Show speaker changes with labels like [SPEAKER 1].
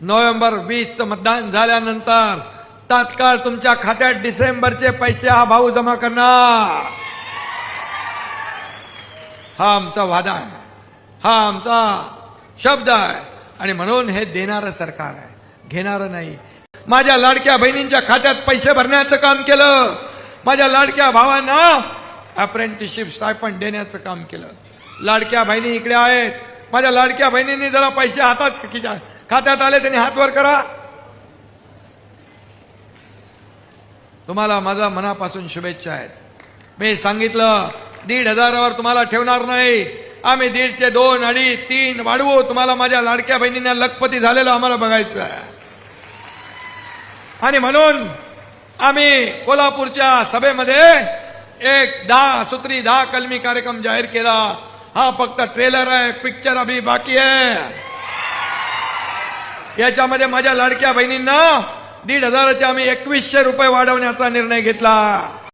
[SPEAKER 1] November वीसचं मतदान झाल्यानंतर तात्काळ तुमच्या खात्यात डिसेंबरचे पैसे हा भाऊ जमा करणार. हा आमचा वादा आहे. हा आमचा शब्द आहे. आणि म्हणून हे देणारं सरकार आहे. घेणारं नाही. माझ्या लाडक्या बहिणींच्या खात्यात पैसे भरण्याचं काम केलं. माझ्या लाडक्या भावांना अप्रेंटिसशिप स्टायपंड देण्याचं काम केलं. लाडक्या बहिणी इकडे आहेत. माझ्या लाडक्या बहिणींनी जरा पैसे हातात खात्यात आले त्यांनी हात वर करा. तुम्हाला माझा मनापासून शुभेच्छा आहेत. मी सांगितलं दीड हजारावर तुम्हाला ठेवणार नाही. आम्ही दीडचे दोन अडीच तीन वाढवू. तुम्हाला माझ्या लाडक्या बहिणींना लखपती झालेलं आम्हाला बघायचं आहे. आणि म्हणून आम्ही कोल्हापूरच्या सभेमध्ये एक दहा सूत्री दहा कलमी कार्यक्रम जाहीर केला. हा फक्त ट्रेलर आहे पिक्चर अभी बाकी आहे. याच्यामध्ये माझ्या लाडक्या बहिणींना दीड हजाराचे आम्ही एकवीसशे रुपये वाढवण्याचा निर्णय घेतला.